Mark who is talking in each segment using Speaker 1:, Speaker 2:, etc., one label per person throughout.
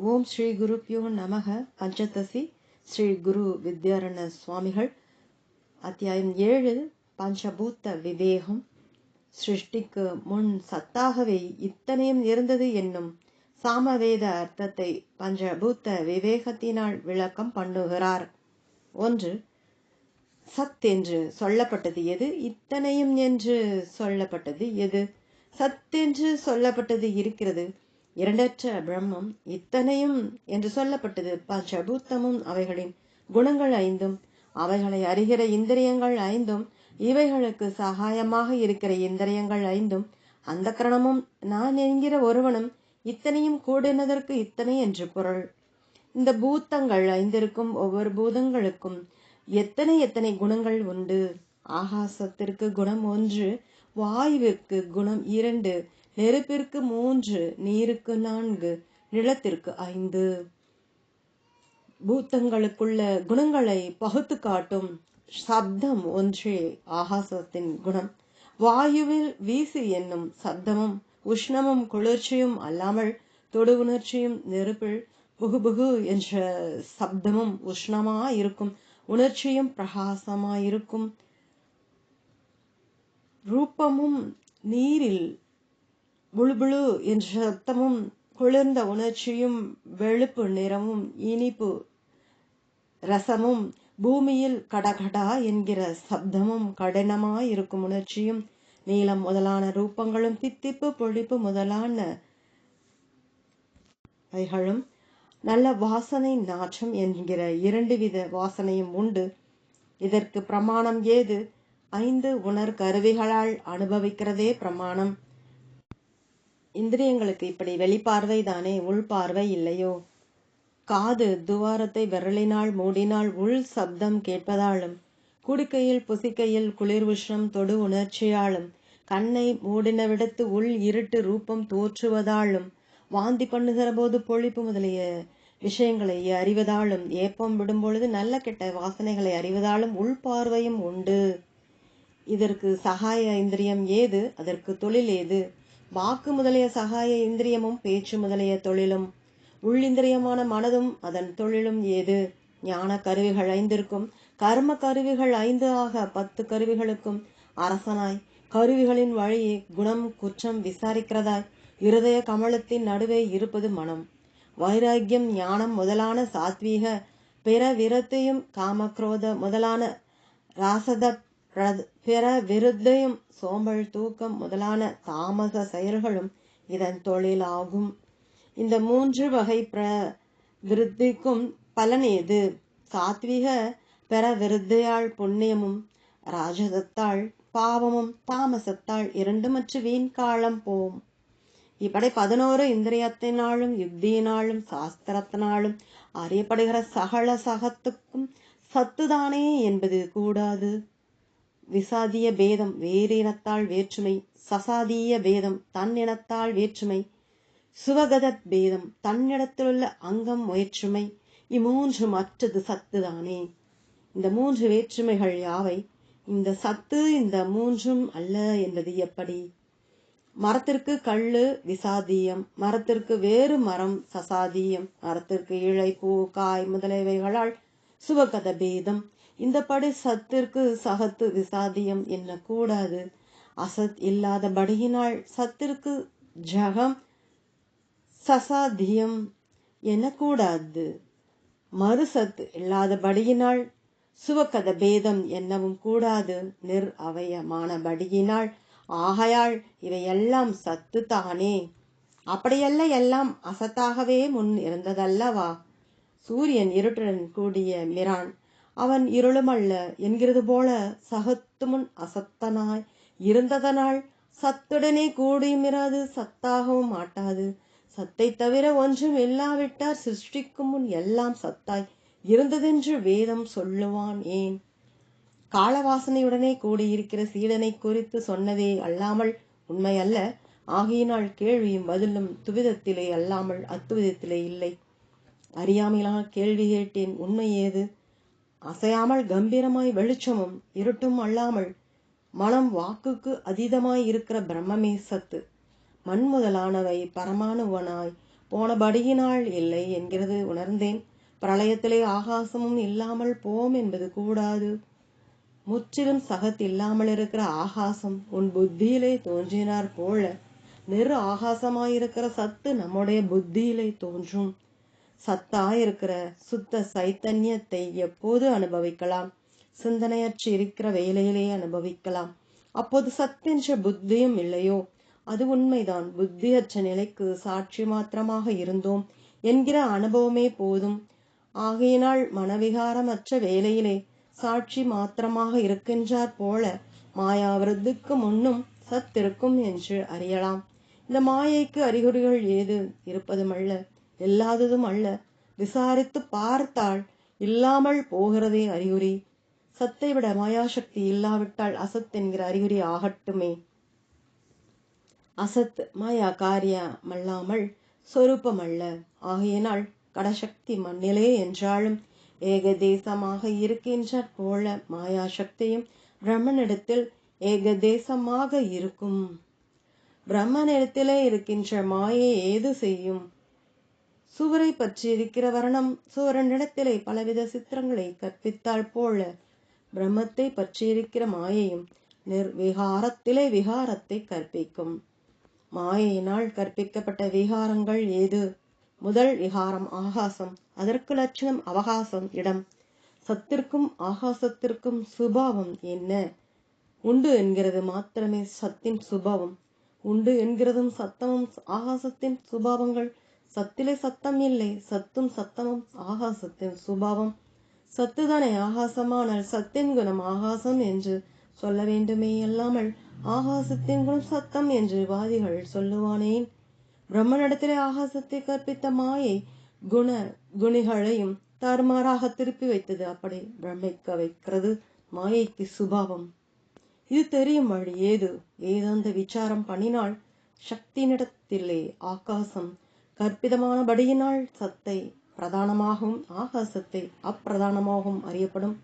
Speaker 1: ஓம் ஸ்ரீ குருப்யோ நமக. பஞ்சதசி ஸ்ரீ குரு வித்யாரண சுவாமிகள். அத்தியாயம் ஏழு பஞ்சபூத்த விவேகம். சிருஷ்டிக்கு முன் சத்தாகவே இத்தனையும் இருந்தது என்னும் சாமவேத அர்த்தத்தை பஞ்சபூத்த விவேகத்தினால் விளக்கம் பண்ணுகிறார். ஒன்று சத் என்று சொல்லப்பட்டது எது? இத்தனையும் என்று சொல்லப்பட்டது எது? சத் என்று சொல்லப்பட்டது இருக்கிறது. இரண்டற்ற பிரம்மம் இத்தனையும் என்று சொல்லப்பட்டது. பஞ்சபூத்தமும் அவைகளின் குணங்கள் ஐந்தும் அவைகளை அறிகிற இந்திரியங்கள் ஐந்தும் இவைகளுக்கு சகாயமாக இருக்கிற இந்திரியங்கள் ஐந்தும் அந்த கரணமும் நான் என்கிற ஒருவனும் இத்தனையும் கூடினதற்கு இத்தனை என்று பொருள். இந்த பூத்தங்கள் ஐந்திருக்கும் ஒவ்வொரு பூதங்களுக்கும் எத்தனை எத்தனை குணங்கள் உண்டு? ஆகாசத்திற்கு குணம் ஒன்று வாயுவிற்கு குணம் இரண்டு நெருப்பிற்கு மூன்று நீருக்கு நான்கு நிலத்திற்கு ஐந்து. பூத்தங்களுக்குள்ள குணங்களை பகுத்து காட்டும் சப்தம் ஒன்றே ஆகாசத்தின் குணம். வாயுவில் வீசு என்னும் சப்தமும் உஷ்ணமும் குளிர்ச்சியும் அல்லாமல் தொடு உணர்ச்சியும் நெருப்பில் புகு என்ற சப்தமும் உஷ்ணமாயிருக்கும் உணர்ச்சியும் பிரகாசமாயிருக்கும். ரூபமும் நீரில் புழுபுழு என்ற சத்தமும் குளிர்ந்த உணர்ச்சியும் வெளுப்பு நிறமும் இனிப்பு ரசமும் பூமியில் கடகடா என்கிற சப்தமும் கடினமாயிருக்கும் உணர்ச்சியும் நீளம் முதலான ரூபங்களும் தித்திப்பு பொழிப்பு முதலான அவைகளும் நல்ல வாசனை நாற்றம் என்கிற இரண்டு வித வாசனையும் உண்டு. இதற்கு பிரமாணம் ஏது? ஐந்து உணர் கருவிகளால் அனுபவிக்கிறதே பிரமாணம். இந்திரியங்களுக்கு இப்படி வெளிப்பார்வை தானே உள்பார்வை இல்லையோ? காது துவாரத்தை விரலினால் மூடினால் உள் சப்தம் கேட்பதாலும் குடிக்கையில் புசிக்கையில் குளிர் உஷ்ணம் தொடு உணர்ச்சியாலும் கண்ணை மூடினவிடத்து உள் இருட்டு ரூபம் தோற்றுவதாலும் வாந்தி பண்ணுகிற போது பொழிப்பு முதலிய விஷயங்களை அறிவதாலும் ஏப்பம் விடும் பொழுது நல்ல கெட்ட வாசனைகளை அறிவதாலும் உள்பார்வையும் உண்டு. இதற்கு சகாய இந்திரியம் ஏது? அதற்கு தொழில் ஏது? வாக்கு முதலிய சகாய இந்திரியமும் பேச்சு முதலிய தொழிலும் உள்ளிந்திரியமான மனதும் அதன் தொழிலும் ஏது? ஞான கருவிகள் ஐந்திற்கும் கர்ம கருவிகள் ஐந்து ஆக பத்து கருவிகளுக்கும் அரசனாய். கருவிகளின் வழியே குணம் குற்றம் விசாரிக்கிறதாய். இருதய கமலத்தின் நடுவே இருப்பது மனம். வைராக்கியம் ஞானம் முதலான சாத்வீக பிற விரத்தையும் காமக்ரோத முதலான ராசத பிற விருத்தையும் சோம்பல் தூக்கம் முதலான தாமச செயல்களும் இதன் தொழிலாகும். இந்த மூன்று வகை பிர விருத்திக்கும் பலன் எது சாத்விக பெற விருத்தையால் புண்ணியமும் ராஜதத்தால் பாவமும் தாமசத்தால் இரண்டுமற்ற வீண் காலம் போம். இப்படி பதினோரு இந்திரியத்தினாலும் யுக்தியினாலும் சாஸ்திரத்தினாலும் அறியப்படுகிற சகல சகத்துக்கும் சத்துதானே என்பது கூடாது. விசாதிய பேதம் வேறு இனத்தால் வேற்றுமை சசாதிய பேதம் தன்னினத்தால் வேற்றுமை சுவகத பேதம் தன்னிடத்திலுள்ள அங்கம் வேற்றுமை இம்மூன்று மற்றது சத்துதானே இந்த மூன்று வேற்றுமைகள் யாவை? இந்த சத்து இந்த மூன்றும் அல்ல என்பது எப்படி? மரத்திற்கு கள்ளு விசாதியம் மரத்திற்கு வேறு மரம் சசாதியம் மரத்திற்கு இழை பூ காய் முதலியவைகளால் சுவகத பேதம் இந்த படி சத்திற்கு சகத்து விசாதியம் கூடாது அசத் இல்லாத படியினால் சத்திற்கு ஜகம் சசாதியம் கூடாது மறுசத்து இல்லாதபடியினால் சுவக்கத பேதம் என்னவும் கூடாது. நிர் அவயமானபடியினால் ஆகையால் இவையெல்லாம் சத்து தானே. அப்படியல்ல எல்லாம் அசத்தாகவே முன் இருந்ததல்லவா? சூரியன் இருட்டுடன் கூடிய மிரான் அவன் இருளுமல்ல என்கிறது போல சகத்து முன் அசத்தனாய். இருந்ததனால் சத்துடனே கூடியுமிராது சத்தாகவும் மாட்டாது. சத்தை தவிர ஒன்றும் இல்லாவிட்டார் சிருஷ்டிக்கும் முன் எல்லாம் சத்தாய். இருந்ததென்று வேதம் சொல்லுவான் ஏன்? காலவாசனையுடனே கூடியிருக்கிற சீடனை குறித்து சொன்னதே அல்லாமல் உண்மையல்ல. ஆகையினால் கேள்வியும் பதிலும் துவிதத்திலே அல்லாமல் அத்துவிதத்திலே இல்லை. அறியாமையிலான கேள்வி கேட்டேன். உண்மை ஏது? அசையாமல் கம்பீரமாய் வெளிச்சமும் இருட்டும் அல்லாமல் மனம் வாக்குக்கு அதீதமாய் இருக்கிற பிரம்மமே சத்து. மண் முதலானவை பரமானுவனாய் போனபடியினால் இல்லை என்கிறது உணர்ந்தேன். பிரளயத்திலே ஆகாசமும் இல்லாமல் போம் என்பது கூடாது. முற்றிலும் சகத் இல்லாமல் இருக்கிற ஆகாசம் உன் புத்தியிலே தோன்றினார் போல. நிறு ஆகாசமாயிருக்கிற சத்து நம்முடைய புத்தியிலே தோன்றும். சத்தாயிருக்கிற சுத்த சைத்தன்யத்தை எப்போது அனுபவிக்கலாம்? சிந்தனையற்று இருக்கிற வேலையிலே அனுபவிக்கலாம். அப்போது சத்தென்ற புத்தியும் இல்லையோ? அது உண்மைதான். புத்தியற்ற நிலைக்கு சாட்சி மாத்திரமாக இருந்தோம் என்கிற அனுபவமே போதும். ஆகையினால் மனவிகாரமற்ற வேலையிலே சாட்சி மாத்திரமாக இருக்கின்றார் போல மாயாவிருத்துக்கு முன்னும் சத்திருக்கும் என்று அறியலாம். இந்த மாயைக்கு அறிகுறிகள் ஏது? இருப்பதுமல்ல. இல்லாததும் அல்ல. விசாரித்து பார்த்தால் இல்லாமல் போகிறதே அறிகுறி. சத்தை விட மாயாசக்தி இல்லாவிட்டால் அசத் என்கிற அறிகுறி ஆகட்டுமே. அசத் மாயா காரியமல்லாமல் சொரூபமல்ல. ஆகையினால் கடசக்தி மண்ணிலே என்றாலும் ஏகதேசமாக இருக்கின்ற போல மாயாசக்தியும் பிரம்மனிடத்தில் ஏகதேசமாக இருக்கும். பிரம்மனிடத்திலே இருக்கின்ற மாயை ஏது செய்யும்? சுவரை பற்றி இருக்கிற வர்ணம் சுவரனிடத்திலே பலவித சித்திரங்களை கற்பித்தாள் போல. பிரம்மத்தை பற்றியிருக்கிற மாயையும் நிர்விகாரத்திலே விகாரத்தை கற்பிக்கும். மாயையினால் கற்பிக்கப்பட்ட விகாரங்கள் ஏது? முதல் விகாரம் ஆகாசம். அதற்கு லட்சணம் அவகாசம் இடம். சத்திற்கும் ஆகாசத்திற்கும் சுபாவம் என்ன? உண்டு என்கிறது மாத்திரமே சத்தின் சுபாவம். உண்டு என்கிறதும் சத்தமும் ஆகாசத்தின் சுபாவங்கள் சத்திலே சத்தம் இல்லை. சத்தும் சத்தமும் ஆகாசத்தின் சுபாவம். சத்துதானே ஆகாசமானால் சத்தின் குணம் ஆகாசம் என்று சொல்ல வேண்டுமே அல்லாமல் ஆகாசத்தின் குணம் சத்தம் என்று வாதிகள் சொல்லுவானேன். பிரம்மனிடத்திலே ஆகாசத்தை கற்பித்த மாயை குண குணிகளையும் தாறுமாறாக திருப்பி வைத்தது. அப்படி பிரமிக்க வைக்கிறது மாயைக்கு சுபாவம். இது தெரியும் வழி. ஏது? வேதாந்த விசாரம் பண்ணினால் சக்தியினிடத்திலே ஆகாசம் கற்பிதமானபடியினால் சத்தை பிரதானமாகவும் ஆகாசத்தை அப்பிரதானமாகவும் அறியப்படும்.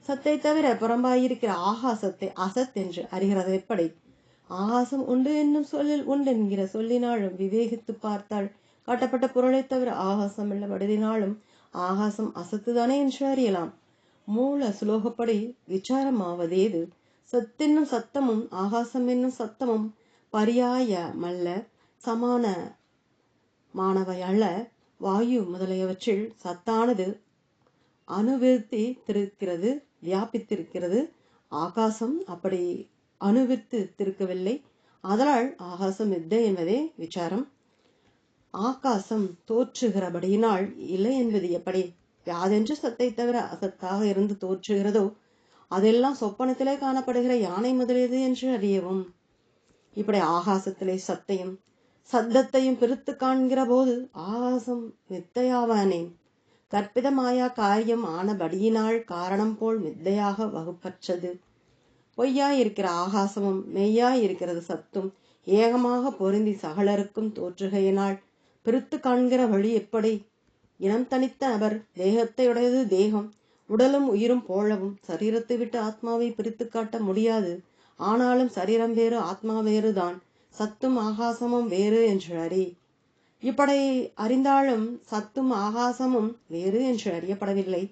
Speaker 1: சத்தை தவிர புறம்பாயிருக்கிற ஆகாசத்தை அசத் என்று அறிகிறது எப்படி? ஆகாசம் உண்டு என்னும் சொல்லில் உண்டு என்கிற சொல்லினாலும் விவேகித்து பார்த்தால் காட்டப்பட்ட பொருளை தவிர ஆகாசம் இல்லபடினாலும் ஆகாசம் அசத்துதானே என்று அறியலாம். மூல சுலோகப்படி விசாரமாவதேது? சத்தென்னும் சத்தமும் ஆகாசம் என்னும் சத்தமும் பரியாயமல்ல சமான மாணவை அல்ல வாயு முதலியவற்றில் சத்தானது அணுவிருத்தி திருக்கிறது வியாபித்திருக்கிறது. ஆகாசம் அப்படி அணுவித்து திருக்கவில்லை. அதனால் ஆகாசம் இல்லை என்பதே விசாரம். ஆகாசம் தோற்றுகிறபடியினால் இல்லை என்பது எப்படி? யாதென்று சத்தை தவிர அசத்தாக இருந்து தோற்றுகிறதோ அதெல்லாம் சொப்பனத்திலே காணப்படுகிற யானை முதலியது என்று அறியவும். இப்படி ஆகாசத்திலே சத்தையும் சத்தத்தையும் பிரித்து காண்கிற போது ஆகாசம் மித்தையாவானேன் கற்பிதமாயா காரியம் ஆனபடியினால் காரணம் போல் மித்தையாக வகுப்பற்றது. பொய்யாய் இருக்கிற ஆகாசமும் மெய்யாய் இருக்கிறது சத்தும் ஏகமாக பொருந்தி சகலருக்கும் தோற்றுகையினால். பிரித்து காண்கிற வழி எப்படி? இனம் தனித்த நபர் தேகத்தையுடையது தேகம் உடலும் உயிரும் போலவும் சரீரத்தை விட்டு ஆத்மாவை பிரித்து காட்ட முடியாது. ஆனாலும் சரீரம் வேறு ஆத்மா வேறுதான். சத்தும் ஆகாசமும் வேறு என்று அறி இப்படி அறிந்தாலும் சத்தும் ஆகாசமும் வேறு என்று அறியப்படவில்லை.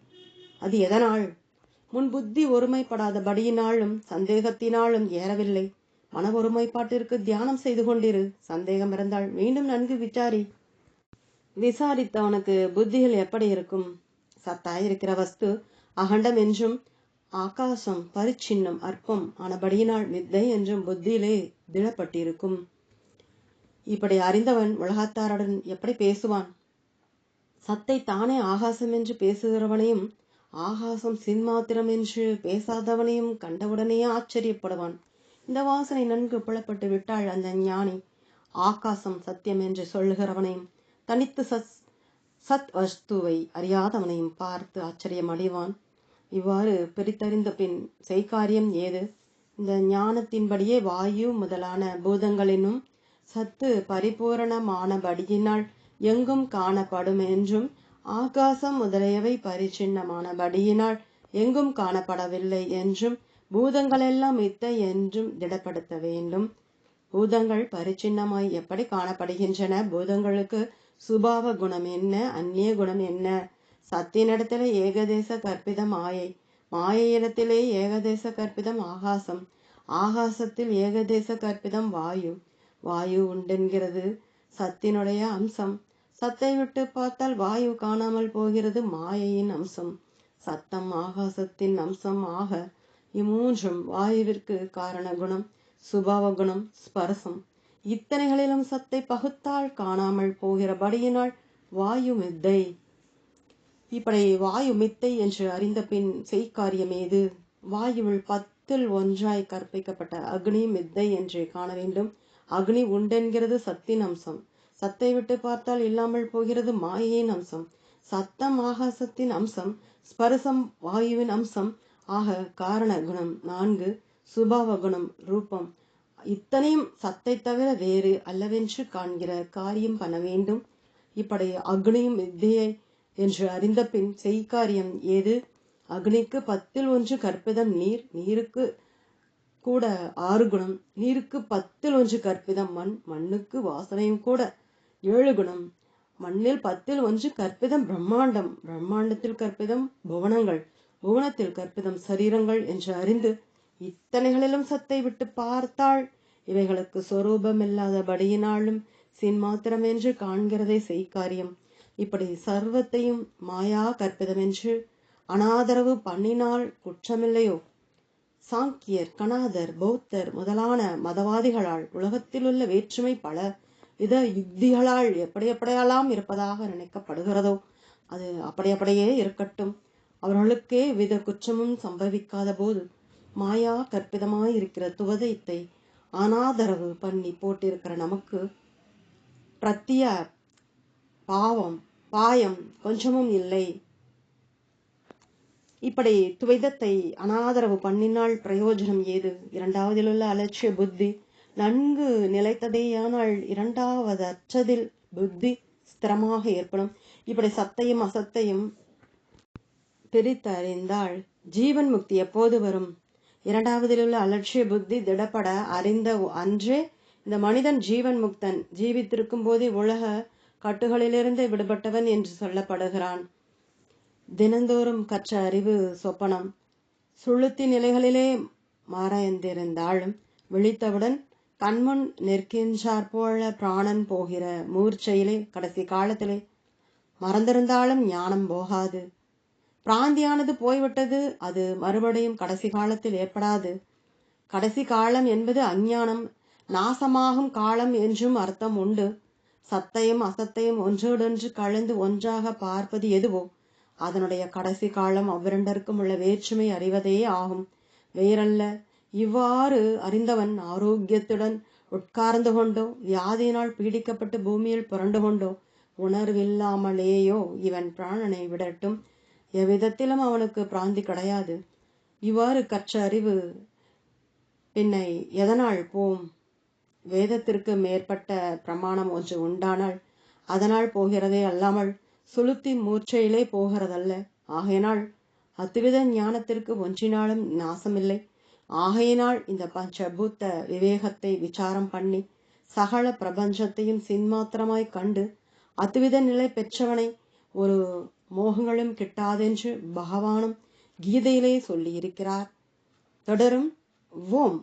Speaker 1: அது எதனால்? முன் புத்தி ஒருமைப்படாதபடியினாலும் சந்தேகத்தினாலும் ஏறவில்லை. மன ஒருமைப்பாட்டிற்கு தியானம் செய்து கொண்டிரு. சந்தேகம் இருந்தால் மீண்டும் நன்கு விசாரி. விசாரித்தவனுக்கு புத்திகள் எப்படி இருக்கும்? சத்தாயிருக்கிற வஸ்து அகண்டம் என்றும் ஆகாசம் பரிச்சின்னம் அற்பம் ஆனபடியினால் வித்தை என்றும் புத்தியிலே திடப்பட்டிருக்கும். இப்படி அறிந்தவன் உலகத்தாருடன் எப்படி பேசுவான்? சத்தை தானே ஆகாசம் என்று பேசுகிறவனையும் ஆகாசம் சின்மாத்திரம் என்று பேசாதவனையும் கண்டவுடனே ஆச்சரியப்படுவான். இந்த வாசனை நன்கு புலப்பட்டு விட்டால் அந்த ஞானி. ஆகாசம் சத்தியம் என்று சொல்லுகிறவனையும் தனித்து சத் சத் வஸ்துவை அறியாதவனையும் பார்த்து ஆச்சரியம் அடைவான் இவ்வாறு பிரித்தறிந்த பின் செய்காரியம் ஏது? இந்த ஞானத்தின்படியே வாயு முதலான பூதங்களினும் சத்து பரிபூரணமானபடியினால் எங்கும் காணப்படும் என்றும் ஆகாசம் முதலியவை பரிச்சின்னமானபடியினால் எங்கும் காணப்படவில்லை என்றும் பூதங்களெல்லாம் மித்த என்றும் திடப்படுத்த வேண்டும். பூதங்கள் பரிச்சின்னமாய் எப்படி காணப்படுகின்றன? பூதங்களுக்கு சுபாவ குணம் என்ன? அந்நிய குணம் என்ன? சத்தினிடத்திலே ஏகதேச கற்பிதம் மாயை மாயையிடத்திலே ஏகதேச கற்பிதம் ஆகாசம். ஆகாசத்தில் ஏகதேச கற்பிதம் வாயு. வாயு உண்டென்கிறது சத்தினுடைய அம்சம். சத்தை விட்டு பார்த்தால் வாயு காணாமல் போகிறது மாயையின் அம்சம். சத்தம் ஆகாசத்தின் அம்சம் ஆக இம்மூன்றும் வாயுவிற்கு காரண குணம் சுபாவ குணம் ஸ்பரசம். இத்தனைகளிலும் சத்தை பகுத்தால் காணாமல் போகிறபடியினால் வாயு மெத்தை இப்படி வாயு மித்தை என்று அறிந்த பின் செய்காரியம் ஏது? வாயுவில் பத்தில் ஒன்றாய் கற்பிக்கப்பட்ட அக்னி மித்தை என்றே காண வேண்டும். அக்னி உண்டென்கிறது சத்தின் அம்சம். சத்தை விட்டு பார்த்தால் இல்லாமல் போகிறது மாயையின் அம்சம். சத்தம் ஆகாசத்தின் அம்சம் ஸ்பரிசம் வாயுவின் அம்சம். ஆக காரண குணம் நான்கு சுபாவ குணம் ரூபம். இத்தனையும் சத்தை தவிர வேறு அல்லவென்று காண்கிற காரியம் பண்ண வேண்டும். இப்படி அக்னியும் மித்தையை என்று அறிந்த பின் செய்காரியம் ஏது? அக்னிக்கு பத்தில் ஒன்று கற்பிதம் நீர் நீருக்கு கூட ஆறு குணம். நீருக்கு பத்தில் ஒன்று கற்பிதம் மண் மண்ணுக்கு வாசனையும் கூட ஏழு குணம். மண்ணில் பத்தில் ஒன்று கற்பிதம் பிரம்மாண்டம். பிரம்மாண்டத்தில் கற்பிதம் புவனங்கள். புவனத்தில் கற்பிதம் சரீரங்கள் என்று அறிந்து இத்தனைகளிலும் சத்தை விட்டு பார்த்தாள். இவைகளுக்கு சொரூபம் இல்லாதபடியினாலும் சின்மாத்திரம் என்று காண்கிறதே செய்காரியம். இப்படி சர்வத்தையும் மாயா கற்பிதமென்று அனாதரவு பண்ணினால் குற்றமில்லையோ? சாங்கியர் கணாதர் பௌத்தர் முதலான மதவாதிகளால் உலகத்திலுள்ள வேற்றுமை பல வித யுக்திகளால் எப்படி எப்படியெல்லாம் இருப்பதாக நினைக்கப்படுகிறதோ அது அப்படி அப்படியே இருக்கட்டும். அவர்களுக்கே வித குற்றமும் சம்பவிக்காத போது மாயா கற்பிதமாயிருக்கிற இருக்கிற துவதத்தை அனாதரவு பண்ணி போட்டிருக்கிற நமக்கு பிரத்திய பாவம் பாயம் கொஞ்சமும் இல்லை. இப்படி துவைதத்தை அனாதரவு பண்ணினால் பிரயோஜனம் ஏது? இரண்டாவதிலுள்ள அலட்சிய புத்தி நன்கு நிலைத்ததேயானால் இரண்டாவது அச்சதில் புத்தி ஸ்திரமாக ஏற்படும். இப்படி சத்தையும் அசத்தையும் பிரித்தறிந்தால் ஜீவன் முக்தி எப்போது வரும்? இரண்டாவதிலுள்ள அலட்சிய புத்தி திடப்பட அறிந்த அன்றே இந்த மனிதன் ஜீவன் முக்தன். ஜீவித்திருக்கும் போதே உலக கட்டுகளிலிருந்து விடுபட்டவன் என்று சொல்லப்படுகிறான். தினந்தோறும் கற்ற அறிவு சொப்பனம். சுளுத்தி நிலைகளிலே மாறாய்ந்திருந்தாலும் விழித்தவுடன் கண்முன் நிற்கின்றார் போல பிராணன் போகிற மூர்ச்சையிலே கடைசி காலத்திலே மறந்திருந்தாலும் ஞானம் போகாது. பிராந்தியானது போய்விட்டது அது மறுபடியும் கடைசி காலத்தில் ஏற்படாது. கடைசி காலம் என்பது அஞ்ஞானம் நாசமாகும் காலம் என்றும் அர்த்தம் உண்டு. சத்தையும் அசத்தையும் ஒன்றோடொன்று கலந்து ஒன்றாக பார்ப்பது எதுவோ? அதனுடைய கடைசி காலம் அவ்விரண்டருக்கும் உள்ள வேற்றுமை அறிவதே ஆகும். வேறல்ல இவ்வாறு அறிந்தவன் ஆரோக்கியத்துடன் உட்கார்ந்து கொண்டோ வியாதியினால் பீடிக்கப்பட்டு பூமியில் புரண்டு கொண்டோ உணர்வில்லாமலேயோ இவன் பிராணனை விடட்டும். எவ்விதத்திலும் அவனுக்கு பிராந்தி கிடையாது. இவ்வாறு கற்ற அறிவு பின்னை எதனால் போம்? வேதத்திற்கு மேற்பட்ட பிரமாணம் ஒன்று உண்டானால் அதனால் போகிறதே அல்லாமல் சுளுத்தி மூர்ச்சையிலே போகிறதல்ல. ஆகையினால் அத்துவித ஞானத்திற்கு ஒன்றினாலும் நாசமில்லை. ஆகையினால் இந்த பஞ்சபூத்த விவேகத்தை விசாரம் பண்ணி சகல பிரபஞ்சத்தையும் சின்மாத்திரமாய் கண்டு அத்துவித நிலை பெற்றவனை ஒரு மோகங்களும் கிட்டாதென்று பகவானும் கீதையிலே சொல்லியிருக்கிறார். தொடரும் ஓம்.